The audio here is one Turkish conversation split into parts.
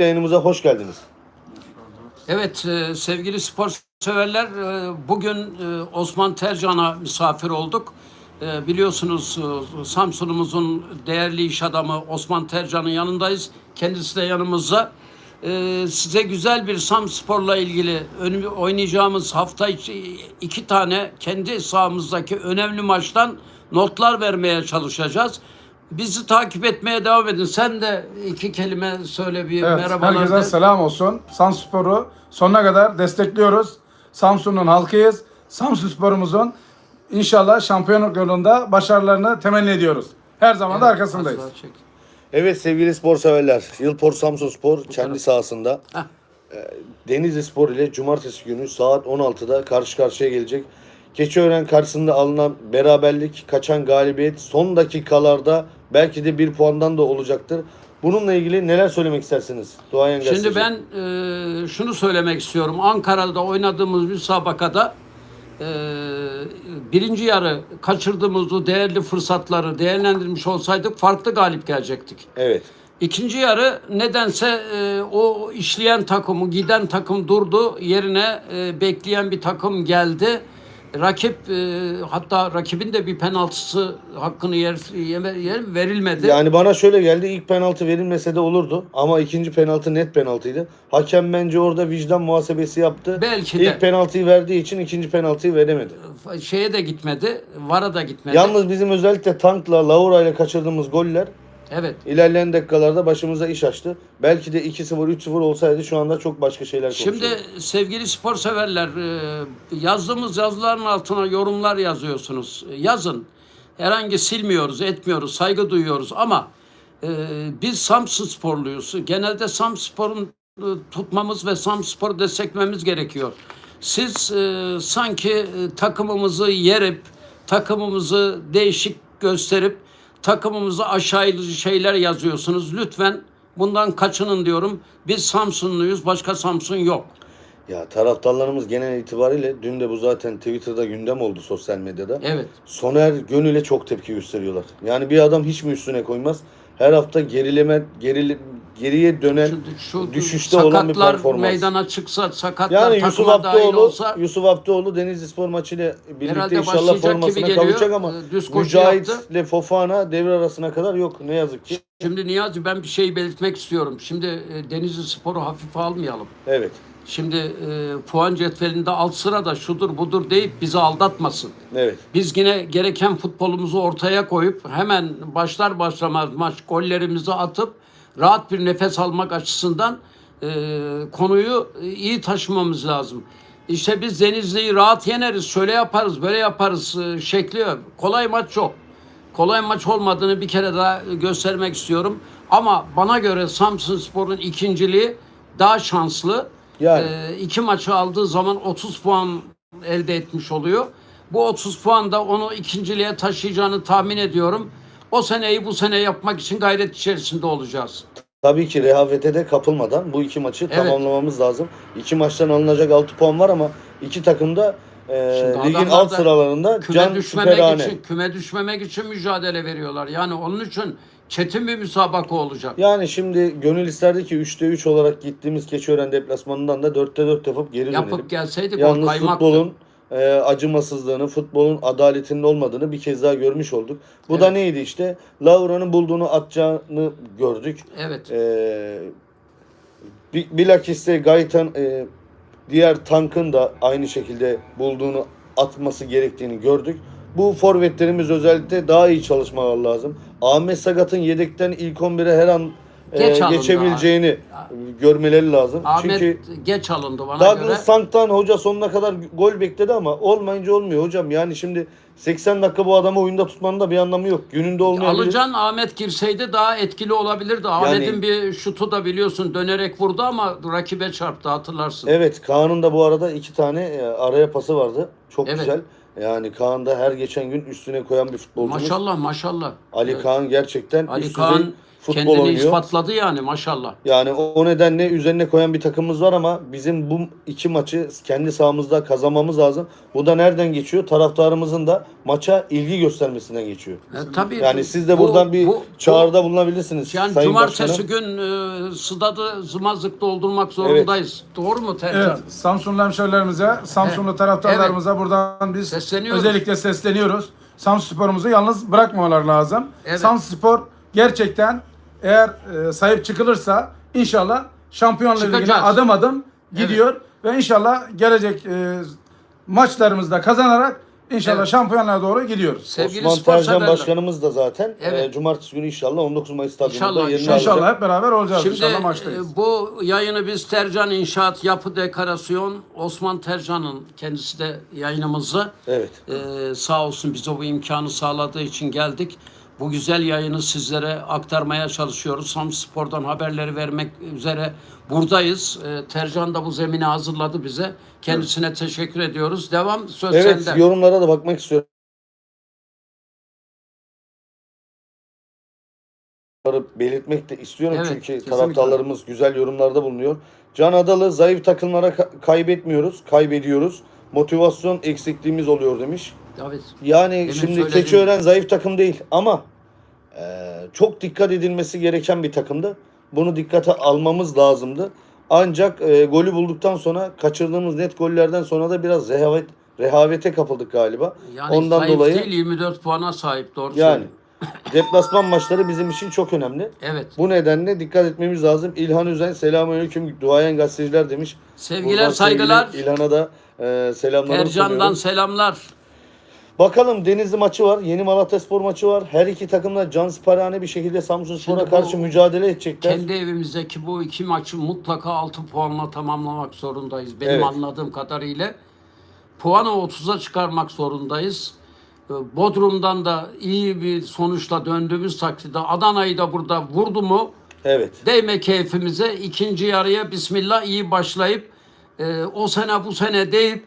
yayınımıza hoş geldiniz. Evet e, sevgili spor severler e, bugün e, Osman Tercan'a misafir olduk. Biliyorsunuz e, Samsun'umuzun değerli iş adamı Osman Tercan'ın yanındayız. Kendisi de yanımızda. Size güzel bir Samspor'la ilgili önümü- oynayacağımız hafta içi iki tane kendi sahamızdaki önemli maçtan notlar vermeye çalışacağız. Bizi takip etmeye devam edin. Sen de iki kelime söyle bir Evet, merhabalar. herkese de. selam olsun. Samspor'u sonuna kadar destekliyoruz. Samsun'un halkıyız. Samsun sporumuzun inşallah şampiyonluk yolunda başarılarını temenni ediyoruz. Her zaman da arkasındayız. Evet sevgili spor severler. Yılpor Samsun Spor kendi sahasında Heh. e, Denizli Spor ile cumartesi günü saat 16'da karşı karşıya gelecek. Keçiören karşısında alınan beraberlik, kaçan galibiyet son dakikalarda belki de bir puandan da olacaktır. Bununla ilgili neler söylemek istersiniz? Doğayan Şimdi ben e, şunu söylemek istiyorum. Ankara'da oynadığımız müsabakada e, birinci yarı kaçırdığımız o değerli fırsatları değerlendirmiş olsaydık farklı galip gelecektik. Evet. İkinci yarı nedense e, o işleyen takımı, giden takım durdu. Yerine e, bekleyen bir takım geldi. Rakip e, hatta rakibin de bir penaltısı hakkını yer, yeme- yer verilmedi. Yani bana şöyle geldi. ilk penaltı verilmese de olurdu. Ama ikinci penaltı net penaltıydı. Hakem bence orada vicdan muhasebesi yaptı. Belki de. İlk penaltıyı verdiği için ikinci penaltıyı veremedi. şeye de gitmedi, VAR'a da gitmedi. Yalnız bizim özellikle Tank'la Laura ile kaçırdığımız goller Evet. ilerleyen dakikalarda başımıza iş açtı. Belki de 2-0 3-0 olsaydı şu anda çok başka şeyler Şimdi sevgili spor severler e, yazdığımız yazıların altına yorumlar yazıyorsunuz. E, Yazın. Herhangi silmiyoruz, etmiyoruz, saygı duyuyoruz ama e, biz Samsun sporluyuz. Genelde Samspor'un e, tutmamız ve Samspor'u desteklememiz gerekiyor. Siz e, sanki e, takımımızı yerip, takımımızı değişik gösterip takımımızı aşağılayıcı şeyler yazıyorsunuz. Lütfen bundan kaçının diyorum. Biz Samsunluyuz, başka Samsun yok. Ya taraftarlarımız genel itibariyle dün de bu zaten Twitter'da gündem oldu sosyal medyada. Evet. Soner Gönül'e çok tepki gösteriyorlar. Yani bir adam hiç mi üstüne koymaz? Her hafta gerileme gerili, geriye dönen Şu, şu düşüşte olan bir performans. meydana çıksa, sakatlar Yani Yusuf Abdioğlu, olsa Yusuf Abdioğlu Denizli Spor maçıyla birlikte inşallah formasına geliyor. kavuşacak ama Ee, düz Mücahit ile Fofana devre arasına kadar yok ne yazık ki. Şimdi Niyazi ben bir şey belirtmek istiyorum. Şimdi e, Denizli Spor'u hafife almayalım. Evet. Şimdi e, puan cetvelinde alt sırada şudur budur deyip bizi aldatmasın. Evet. Biz yine gereken futbolumuzu ortaya koyup hemen başlar başlamaz maç gollerimizi atıp rahat bir nefes almak açısından e, konuyu iyi taşımamız lazım. İşte biz Denizli'yi rahat yeneriz, şöyle yaparız, böyle yaparız e, şekli. Kolay maç yok. Kolay maç olmadığını bir kere daha göstermek istiyorum. Ama bana göre Samsun Spor'un ikinciliği daha şanslı. Yani. Ee, iki maçı aldığı zaman 30 puan elde etmiş oluyor. Bu 30 puan da onu ikinciliğe taşıyacağını tahmin ediyorum. O seneyi bu sene yapmak için gayret içerisinde olacağız. Tabii ki rehavete de kapılmadan bu iki maçı Evet. tamamlamamız lazım. İki maçtan alınacak 6 puan var ama iki takım da e, Şimdi ligin alt da sıralarında Küme can düşmemek süperhane. için küme düşmemek için mücadele veriyorlar. Yani onun için çetin bir müsabaka olacak. Yani şimdi gönül isterdi ki 3'te 3 olarak gittiğimiz Keçiören deplasmanından da 4'te 4 yapıp geri dönelim. Yapıp gelseydik o Yalnız kaymaktı. futbolun e, acımasızlığını, futbolun adaletinin olmadığını bir kez daha görmüş olduk. Bu da Evet. neydi işte? Laura'nın bulduğunu atacağını gördük. Evet. E, bi- bilakis de Gaytan e, diğer tankın da aynı şekilde bulduğunu atması gerektiğini gördük. Bu forvetlerimiz özellikle daha iyi çalışmalar lazım. Ahmet Sagat'ın yedekten ilk 11'e her an e, Geç alındı geçebileceğini görmeleri lazım. Ahmet Çünkü geç alındı bana Douglas göre. Sank'tan hoca sonuna kadar gol bekledi ama olmayınca olmuyor hocam. Yani şimdi 80 dakika bu adamı oyunda tutmanın da bir anlamı yok. Gününde olmayabilir. Alacan Ahmet girseydi daha etkili olabilirdi. Ahmet'in bir şutu da biliyorsun dönerek vurdu ama rakibe çarptı hatırlarsın. Evet Kaan'ın da bu arada iki tane e, araya pası vardı. Çok Evet. güzel. Yani Kaan da her geçen gün üstüne koyan bir futbolcumuz. Maşallah maşallah. Ali Evet. Kaan gerçekten Ali üst Kaan futbol Kendini oynuyor. ispatladı yani maşallah. Yani o, o nedenle üzerine koyan bir takımımız var ama bizim bu iki maçı kendi sahamızda kazanmamız lazım. Bu da nereden geçiyor? Taraftarımızın da maça ilgi göstermesinden geçiyor. E, tabii Yani siz de bu- buradan bir bu- çağrıda bulunabilirsiniz. bu- yani Sayın cumartesi Başkanım. gün e, stadı zımazlık doldurmak zorundayız. Doğru mu Tercan? Evet, Samsunlu hemşehrilerimize, Samsunlu taraftarlarımıza buradan biz Sesleniyoruz. özellikle sesleniyoruz. Samsun Spor'umuzu yalnız bırakmamaları lazım. Evet. Samsun Spor gerçekten eğer e, sahip çıkılırsa inşallah Şampiyonlar Ligi'ne Çıkacağız. adım adım gidiyor ve inşallah gelecek e, maçlarımızda kazanarak inşallah Evet. şampiyonlara doğru gidiyoruz. Sevgili Osman spor Tercan severler. Başkanımız da zaten Evet. e, cumartesi günü inşallah 19 Mayıs stadyumunda İnşallah, yerini inşallah. alacak. İnşallah hep beraber olacağız. Şimdi inşallah maçtayız. e, bu yayını biz Tercan İnşaat Yapı Dekorasyon Osman Tercan'ın kendisi de yayınımızı Evet. e, sağ olsun bize bu imkanı sağladığı için geldik. Bu güzel yayını sizlere aktarmaya çalışıyoruz. Samsun Spor'dan haberleri vermek üzere buradayız. E, Tercan da bu zemini hazırladı bize. Kendisine teşekkür ediyoruz. Devam söz Evet sende. yorumlara da bakmak istiyorum. belirtmek de istiyorum Evet, çünkü kesinlikle. taraftarlarımız güzel yorumlarda bulunuyor. Can Adalı zayıf takımlara ka- kaybetmiyoruz, kaybediyoruz. Motivasyon eksikliğimiz oluyor demiş. Evet. Yani şimdi söylediğim- Keçiören zayıf takım değil ama e, çok dikkat edilmesi gereken bir takımdı. Bunu dikkate almamız lazımdı. Ancak e, golü bulduktan sonra kaçırdığımız net gollerden sonra da biraz rehavet rehavete kapıldık galiba. Yani Ondan zayıf dolayı değil 24 puana sahip doğru yani deplasman maçları bizim için çok önemli. Evet. Bu nedenle dikkat etmemiz lazım. İlhan Üzen selamünaleyküm duayen gazeteciler demiş. Sevgiler, Buradan saygılar. İlhan'a da e, selamlarımı sunuyorum. selamlar. Bakalım Denizli maçı var. Yeni Malatyaspor maçı var. Her iki takım da cansperane bir şekilde Samsunspor'a Şimdi bu karşı mücadele edecekler. Kendi evimizdeki bu iki maçı mutlaka 6 puanla tamamlamak zorundayız. Benim Evet. anladığım kadarıyla. Puanı 30'a çıkarmak zorundayız. Ee, Bodrum'dan da iyi bir sonuçla döndüğümüz takdirde Adana'yı da burada vurdu mu Evet. değme keyfimize ikinci yarıya Bismillah iyi başlayıp e, o sene bu sene deyip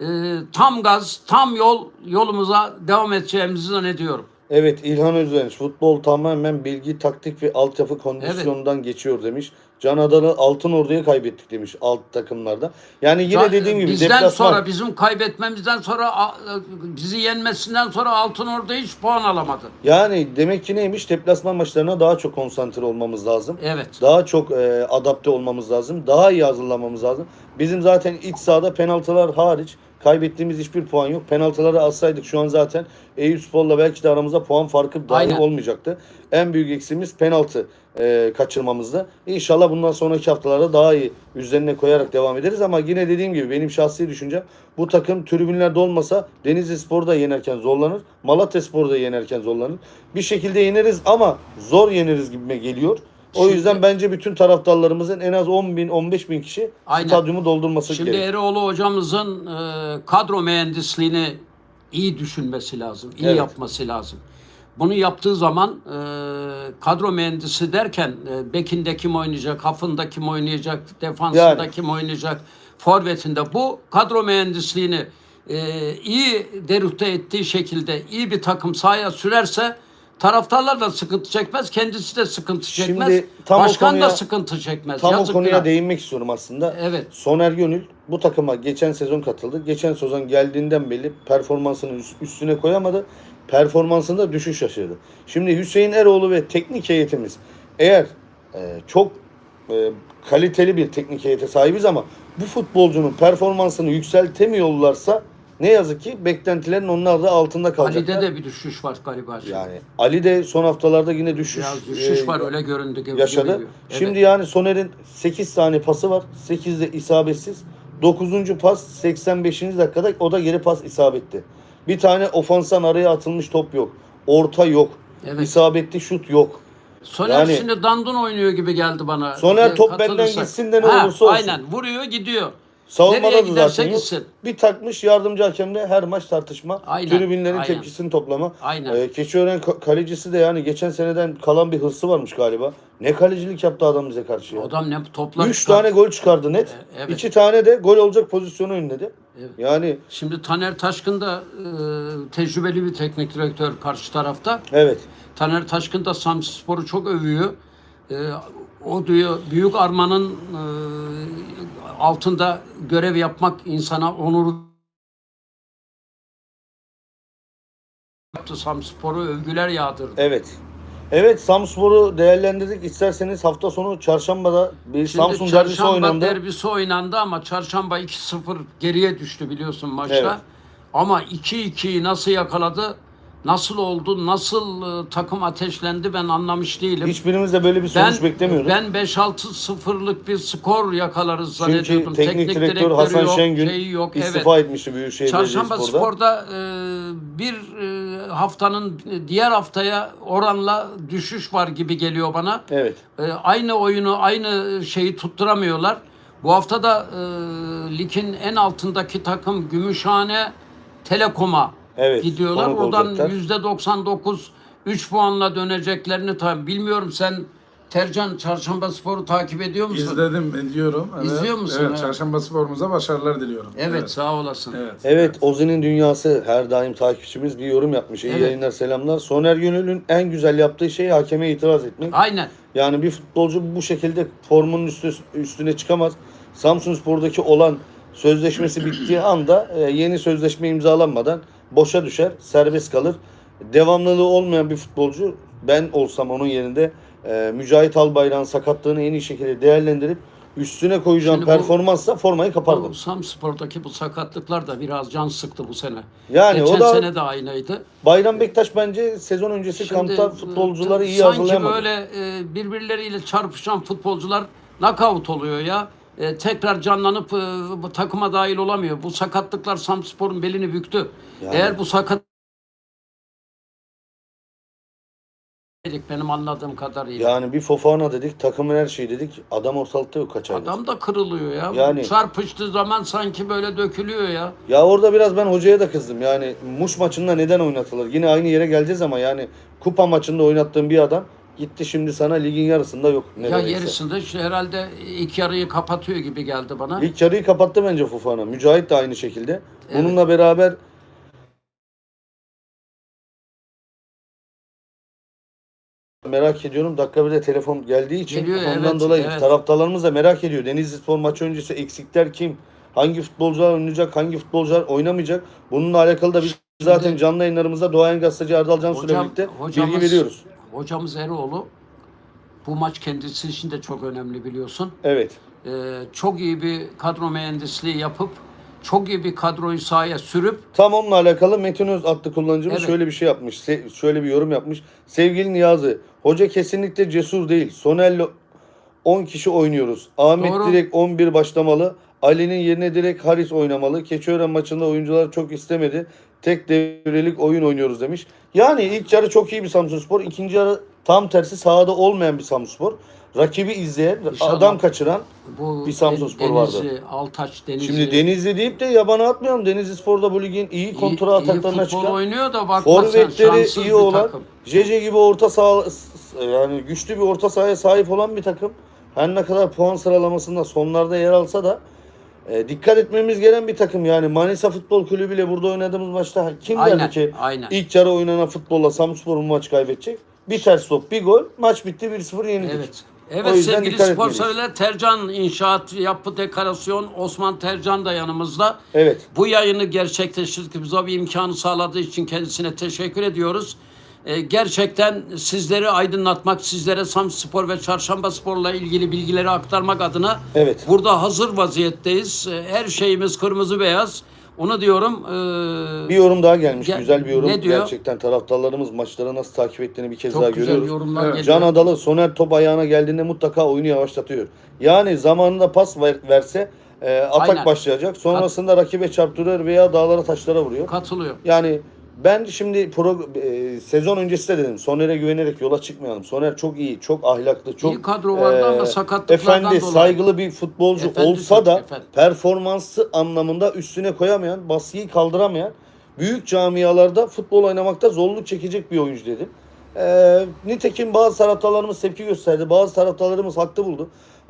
e, tam gaz tam yol yolumuza devam edeceğimizi zannediyorum. Evet İlhan Özdenç futbol tamamen bilgi, taktik ve altyapı kondisyonundan geçiyor demiş. Can Adalı Altın Ordu'ya kaybettik demiş alt takımlarda. Yani yine dediğim gibi bizden deplasman. sonra bizim kaybetmemizden sonra a- bizi yenmesinden sonra Altın Ordu hiç puan alamadı. Yani demek ki neymiş? Deplasman maçlarına daha çok konsantre olmamız lazım. Evet. Daha çok e, adapte olmamız lazım. Daha iyi hazırlanmamız lazım. Bizim zaten iç sahada penaltılar hariç kaybettiğimiz hiçbir puan yok. Penaltıları alsaydık şu an zaten Eyüpspor'la belki de aramızda puan farkı dahi Aynen. olmayacaktı. En büyük eksiğimiz penaltı e, kaçırmamızdı. İnşallah bundan sonraki haftalarda daha iyi üzerine koyarak devam ederiz ama yine dediğim gibi benim şahsi düşüncem bu takım tribünlerde olmasa Denizli Spor'da yenerken zorlanır. Malatya Spor'da yenerken zorlanır. Bir şekilde yeneriz ama zor yeneriz gibime geliyor. O Şimdi- yüzden bence bütün taraftarlarımızın en az 10 bin 15 bin kişi Aynen. stadyumu doldurması Şimdi gerekiyor. Eroğlu hocamızın e, kadro mühendisliğini iyi düşünmesi lazım, iyi Evet. yapması lazım. Bunu yaptığı zaman e, kadro mühendisi derken e, bekinde kim oynayacak, hafında kim oynayacak, defansında Yani. kim oynayacak, forvetinde bu kadro mühendisliğini e, iyi derüfte ettiği şekilde iyi bir takım sahaya sürerse taraftarlar da sıkıntı çekmez, kendisi de sıkıntı çekmez, Şimdi tam o başkan da konuya- sıkıntı çekmez. Tam Yazık o konuya günah. değinmek istiyorum aslında. Evet. Soner Gönül bu takıma geçen sezon katıldı. Geçen sezon geldiğinden beri performansını üst- üstüne koyamadı. Performansında düşüş yaşadı. Şimdi Hüseyin Eroğlu ve teknik heyetimiz eğer e, çok e, kaliteli bir teknik heyete sahibiz ama bu futbolcunun performansını yükseltemiyorlarsa ne yazık ki beklentilerin onlar da altında kalacaklar. Ali'de de bir düşüş var galiba. şimdi. Yani Ali de son haftalarda yine düşüş Biraz düşüş e, var öyle göründü gibi. yaşadı. gibi. Evet. Şimdi yani Soner'in 8 tane pası var. 8 de isabetsiz. 9. pas 85. dakikada o da geri pas isabetli. Bir tane ofansan araya atılmış top yok. Orta yok. Evet. İsabetli şut yok. Soner yani- şimdi dandun oynuyor gibi geldi bana. Soner top benden gitsin de ne Ha, olursa olsun. Aynen vuruyor gidiyor. Savunmada Nereye da giderse zaten yok. gitsin. Bir takmış yardımcı hakemle her maç tartışma. Aynen, Tribünlerin aynen. tepkisini toplama. Aynen. Ee, Keçiören ka- kalecisi de yani geçen seneden kalan bir hırsı varmış galiba. Ne kalecilik yaptı adam bize karşı ya. Adam ne toplar Üç tane gol çıkardı net. E, evet. İki tane de gol olacak pozisyonu önledi. Evet. Yani Şimdi Taner Taşkın da e, tecrübeli bir teknik direktör karşı tarafta. evet. Taner Taşkın da Samspor'u çok övüyor. E, o diyor büyük armanın e, altında görev yapmak insana onur yaptı. Samspor'u övgüler yağdırdı. Evet. Evet Samspor'u değerlendirdik. İsterseniz hafta sonu çarşambada bir Şimdi Samsun derbisi çarşamba oynandı. derbisi oynandı ama çarşamba 2-0 geriye düştü biliyorsun maçta. Evet. Ama 2-2'yi nasıl yakaladı? Nasıl oldu? Nasıl e, takım ateşlendi ben anlamış değilim. Hiçbirimiz de böyle bir sonuç beklemiyorduk. Ben 5-6-0'lık bir skor yakalarız Çünkü zannediyordum. teknik, direktör Hasan yok, Şengün şeyi yok. istifa evet. etmişti Büyükşehir Çarşamba Belediyespor'da. Spor'da e, bir e, haftanın diğer haftaya oranla düşüş var gibi geliyor bana. Evet. E, aynı oyunu, aynı şeyi tutturamıyorlar. Bu hafta da e, ligin en altındaki takım Gümüşhane Telekom'a Evet, gidiyorlar. Oradan yüzde 99 3 puanla döneceklerini tabii bilmiyorum sen Tercan Çarşamba Spor'u takip ediyor musun? İzledim, ediyorum. Evet. İzliyor musun? Evet, Evet. çarşamba sporumuza başarılar diliyorum. Evet, sağ olasın. Evet. Evet, Ozi'nin dünyası her daim takipçimiz bir yorum yapmış. İyi Evet. yayınlar, selamlar. Soner Gönül'ün en güzel yaptığı şey hakeme itiraz etmek. Aynen. Yani bir futbolcu bu şekilde formunun üstü, üstüne çıkamaz. Samsun Spor'daki olan sözleşmesi bittiği anda e, yeni sözleşme imzalanmadan boşa düşer, serbest kalır. Devamlılığı olmayan bir futbolcu ben olsam onun yerinde e, Mücahit Albayrak'ın sakatlığını en iyi şekilde değerlendirip üstüne koyacağım Şimdi bu- performansla formayı kapardım. Bu Samspor'daki bu sakatlıklar da biraz can sıktı bu sene. Yani Geçen o da sene de aynıydı. Bayram Bektaş bence sezon öncesi kampta e, futbolcuları iyi sanki hazırlayamadı. böyle e, birbirleriyle çarpışan futbolcular knockout oluyor ya. E, tekrar canlanıp e, bu takıma dahil olamıyor. Bu sakatlıklar Samspor'un belini büktü. Yani. Eğer bu sakat benim anladığım kadarıyla. Yani bir Fofana dedik, takımın her şeyi dedik. Adam ortalıkta yok kaç aydır. Adam da kırılıyor ya. Yani- Çarpıştığı zaman sanki böyle dökülüyor ya. Ya orada biraz ben hocaya da kızdım. Yani Muş maçında neden oynatılır? Yine aynı yere geleceğiz ama yani kupa maçında oynattığın bir adam gitti şimdi sana ligin yarısında yok. Ya neredeyse. yarısında işte herhalde ilk yarıyı kapatıyor gibi geldi bana. İlk yarıyı kapattı bence Fofana. Mücahit de aynı şekilde. Evet. Bununla beraber merak ediyorum. Dakika bir de telefon geldiği için Geliyor, ondan evet, dolayı evet. taraftarlarımız da merak ediyor. Denizli Spor maçı öncesi eksikler kim? Hangi futbolcular oynayacak? Hangi futbolcular oynamayacak? Bununla alakalı da biz zaten Şimdi- canlı yayınlarımızda Doğayan Gazeteci Erdal Cansu ile Hocam- birlikte hocamız- bilgi veriyoruz. Hocamız Eroğlu bu maç kendisi için de çok önemli biliyorsun. Evet. Ee, çok iyi bir kadro mühendisliği yapıp çok iyi bir kadroyu sahaya sürüp Tam onunla alakalı Metin Öz adlı kullanıcımız Evet. şöyle bir şey yapmış. Se- şöyle bir yorum yapmış. Sevgili Niyazi, hoca kesinlikle cesur değil. Soner'le 10 kişi oynuyoruz. Ahmet Doğru. direkt 11 başlamalı. Ali'nin yerine direkt Haris oynamalı. Keçiören maçında oyuncular çok istemedi. Tek devrelik oyun oynuyoruz demiş. Yani ilk yarı çok iyi bir Samsunspor. ikinci yarı tam tersi sahada olmayan bir Samsunspor. Rakibi izleyen, İnşallah. adam kaçıran. bu Bir Samsunspor vardı. Denizli, Altaç, Denizli Şimdi Denizli deyip de yabana atmayalım. Denizli Spor'da bu ligin iyi kontra ataklarına iyi futbol çıkan. oynuyor da bakma sen Forvetleri şanssız iyi olan, takım. Jece gibi orta saha yani güçlü bir orta sahaya sahip olan bir takım. Her ne kadar puan sıralamasında sonlarda yer alsa da e, dikkat etmemiz gereken bir takım. Yani Manisa Futbol Kulübü ile burada oynadığımız maçta kim Aynen, derdi ki aynen. ilk yarı oynanan futbolla Samspor bu maç kaybedecek? Bir ters top, bir gol, maç bitti 1-0 yenildik. Evet. Evet sevgili spor severler Tercan İnşaat Yapı Dekorasyon Osman Tercan da yanımızda. Evet. Bu yayını gerçekleştirdik. Bize bir imkanı sağladığı için kendisine teşekkür ediyoruz. Ee, gerçekten sizleri aydınlatmak, sizlere Samspor ve Çarşamba Spor'la ilgili bilgileri aktarmak adına Evet. burada hazır vaziyetteyiz. Ee, Her şeyimiz kırmızı beyaz. Onu diyorum. ee, Bir yorum daha gelmiş. Ge- güzel bir yorum. ne diyor? Gerçekten taraftarlarımız maçları nasıl takip ettiğini bir kez çok daha güzel görüyoruz. yorumlar Evet. geliyor. Can Adalı Soner top ayağına geldiğinde mutlaka oyunu yavaşlatıyor. Yani zamanında pas ver- verse e, atak Aynen. başlayacak. Sonrasında rakibe çarptırıyor veya dağlara taşlara vuruyor. Katılıyor. Yani Ben şimdi pro, e, sezon öncesi de dedim. Soner'e güvenerek yola çıkmayalım. Soner çok iyi, çok ahlaklı, çok İyi kadro vardı ama sakatlıklardan efendi, dolayı. saygılı bir futbolcu Efendi olsa çok, da efendi. performansı anlamında üstüne koyamayan, baskıyı kaldıramayan, büyük camialarda futbol oynamakta zorluk çekecek bir oyuncu dedim. Ee, nitekim bazı taraftarlarımız tepki gösterdi. Bazı taraftarlarımız haklı buldu.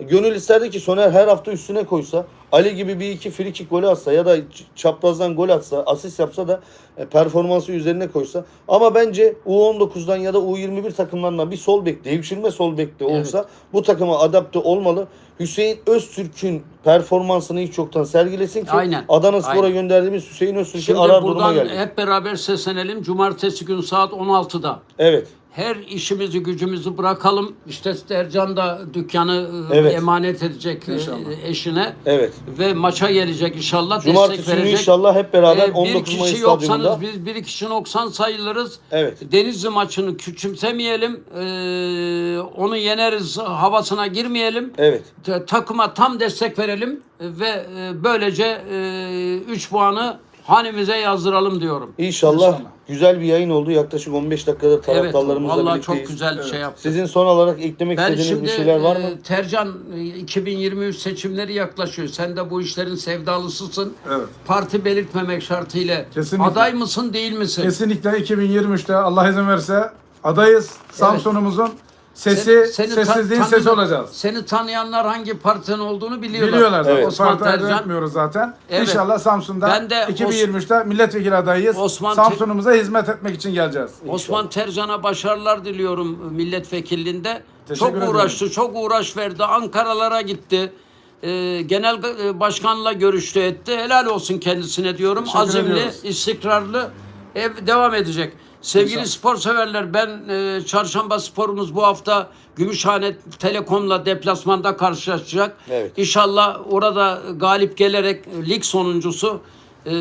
Gönül isterdi ki Soner her hafta üstüne koysa, Ali gibi bir iki free kick golü atsa ya da çaprazdan gol atsa, asist yapsa da e, performansı üzerine koysa. Ama bence U19'dan ya da U21 takımlarından bir sol bek, devşirme sol bek de olsa bu takıma adapte olmalı. Hüseyin Öztürk'ün performansını hiç çoktan sergilesin ki Aynen, Adana Spor'a aynen. gönderdiğimiz Hüseyin Öztürk'ü Şimdi arar duruma buradan geldi. hep beraber seslenelim. Cumartesi günü saat 16'da. Evet. Her işimizi gücümüzü bırakalım. İşte Ercan da dükkanı e, Evet. emanet edecek e, İnşallah. eşine Evet. ve maça gelecek inşallah. Cumartesi destek günü verecek. inşallah hep beraber Ee, 19 bir kişi Mayıs yoksanız stadyumunda. biz bir kişi noksan sayılırız. Evet. Denizli maçını küçümsemeyelim. Ee, onu yeneriz havasına girmeyelim. Evet. Ta- takıma tam destek verelim ve e, böylece 3 puanı hanemize yazdıralım diyorum. İnşallah, İnşallah. güzel bir yayın oldu. Yaklaşık 15 dakikadır Evet, taraftarlarımızla vallahi çok birlikteyiz. güzel şey yaptı. Sizin son olarak eklemek Ben istediğiniz şimdi bir şeyler var mı? e, Tercan e, 2023 seçimleri yaklaşıyor. Sen de bu işlerin sevdalısısın. Evet. Parti belirtmemek şartıyla Kesinlikle. aday mısın değil misin? Kesinlikle 2023'te Allah izin verirse adayız. Samsun'umuzun sesi, Seni- seni sessizliğin sesi olacağız. Seni tanıyanlar hangi partinin olduğunu biliyorlar. Biliyorlar zaten. Evet. Osman Tercan. etmiyoruz zaten. Evet. İnşallah Samsun'da Ben de Os- 2023'te milletvekili adayıyız. Osman Te- Samsun'umuza hizmet etmek için geleceğiz. Osman Tercan'a başarılar diliyorum milletvekilliğinde. Teşekkür çok ederim. uğraştı, çok uğraş verdi. Ankaralara gitti. Ee, genel e, başkanla görüştü etti. Helal olsun kendisine diyorum. Teşekkür Azimli, ediyoruz. istikrarlı ev devam edecek. Sevgili İnşallah. spor severler ben e, çarşamba sporumuz bu hafta Gümüşhane Telekom'la deplasmanda karşılaşacak. Evet. İnşallah orada galip gelerek lig sonuncusu e,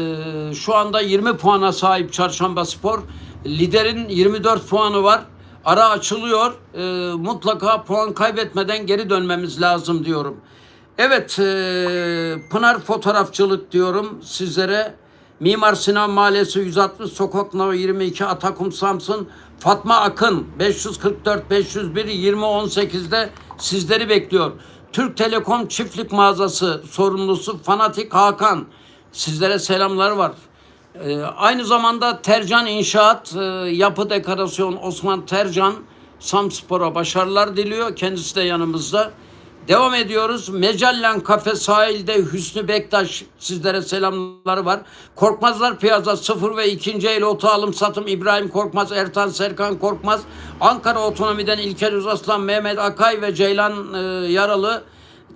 şu anda 20 puana sahip Çarşamba Spor. Liderin 24 puanı var. Ara açılıyor. E, mutlaka puan kaybetmeden geri dönmemiz lazım diyorum. Evet, e, Pınar Fotoğrafçılık diyorum sizlere. Mimar Sinan Mahallesi 160 Sokak No 22 Atakum Samsun Fatma Akın 544 501 2018'de sizleri bekliyor. Türk Telekom Çiftlik Mağazası sorumlusu Fanatik Hakan sizlere selamlar var. Ee, aynı zamanda Tercan İnşaat, e, Yapı Dekorasyon Osman Tercan Samspor'a başarılar diliyor. Kendisi de yanımızda. Devam ediyoruz. Mecallen Kafe sahilde Hüsnü Bektaş sizlere selamları var. Korkmazlar Piyaza 0 ve 2. el oto alım satım İbrahim Korkmaz, Ertan Serkan Korkmaz, Ankara Otonomi'den İlker Özaslan, Mehmet Akay ve Ceylan e, Yaralı,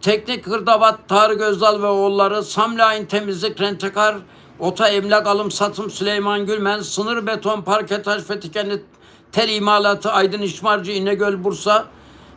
Teknik Hırdavat, Tarık Özdal ve oğulları, Samlain Temizlik, Rentekar, Ota Emlak Alım Satım Süleyman Gülmen, Sınır Beton, Parke Taş ve Tikenli Tel İmalatı, Aydın İşmarcı, İnegöl, Bursa,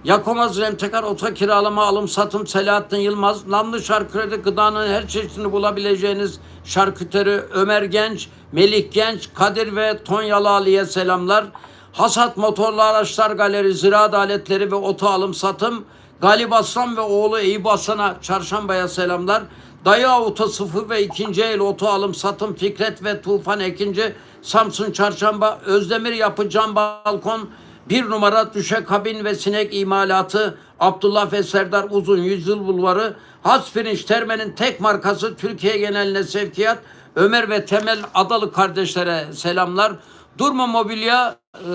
Yakomaz Rentekar Ota Kiralama Alım Satım Selahattin Yılmaz, Namlı Şarküteri gıdanın her çeşidini bulabileceğiniz şarküteri Ömer Genç, Melih Genç, Kadir ve Tonyalı Ali'ye selamlar. Hasat Motorlu Araçlar Galeri, Ziraat Aletleri ve Oto Alım Satım, Galip Aslan ve oğlu Eyüp Aslan'a Çarşamba'ya selamlar. Dayı Auto 0 ve ikinci el oto alım satım Fikret ve Tufan Ekinci Samsun Çarşamba Özdemir Yapı Cam Balkon bir numara düşe kabin ve sinek imalatı Abdullah ve Serdar Uzun Yüzyıl Bulvarı Has Pirinç Terme'nin tek markası Türkiye geneline sevkiyat Ömer ve Temel Adalı kardeşlere selamlar. Durma Mobilya e,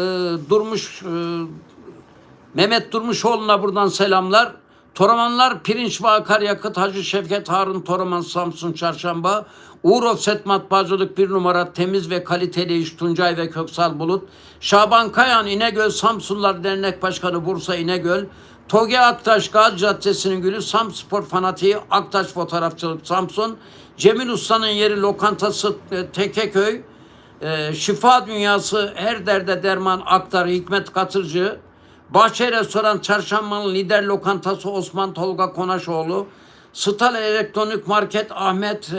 Durmuş e, Mehmet Durmuşoğlu'na buradan selamlar. Toramanlar Pirinç ve Akaryakıt Hacı Şevket Harun Toraman Samsun Çarşamba. Uğur Offset Matbaacılık bir numara temiz ve kaliteli iş Tuncay ve Köksal Bulut. Şaban Kayan İnegöl Samsunlar Dernek Başkanı Bursa İnegöl. Toge Aktaş Gazi Caddesi'nin gülü Sam Spor Fanatiği Aktaş Fotoğrafçılık Samsun. Cemil Usta'nın yeri lokantası e, Tekeköy. E, Şifa Dünyası her derde derman aktar Hikmet Katırcı. Bahçe Restoran Çarşamba'nın lider lokantası Osman Tolga Konaşoğlu. Stal Elektronik Market Ahmet e,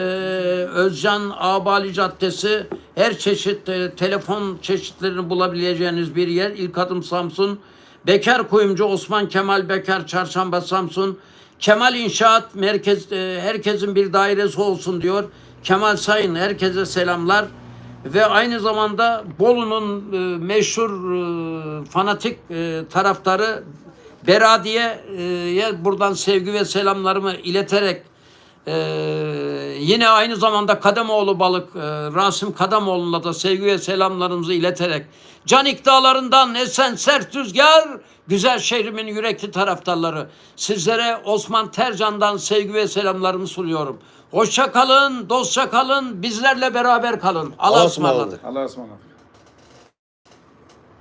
Özcan Ağbali Caddesi her çeşit e, telefon çeşitlerini bulabileceğiniz bir yer. İlk adım Samsun. Bekar Kuyumcu Osman Kemal Bekar Çarşamba Samsun. Kemal İnşaat Merkez e, herkesin bir dairesi olsun diyor. Kemal Sayın herkese selamlar. ve aynı zamanda Bolu'nun meşhur fanatik e, taraftarı Beradiye'ye buradan sevgi ve selamlarımı ileterek e, yine aynı zamanda Kademoğlu Balık e, Rasim Kademoğlu'na da sevgi ve selamlarımızı ileterek Canik Dağları'ndan esen sert rüzgar güzel şehrimin yürekli taraftarları sizlere Osman Tercan'dan sevgi ve selamlarımı sunuyorum. Hoşça kalın, dostça kalın, bizlerle beraber kalın. Allah'a ısmarladık. Allah'a ısmarladık.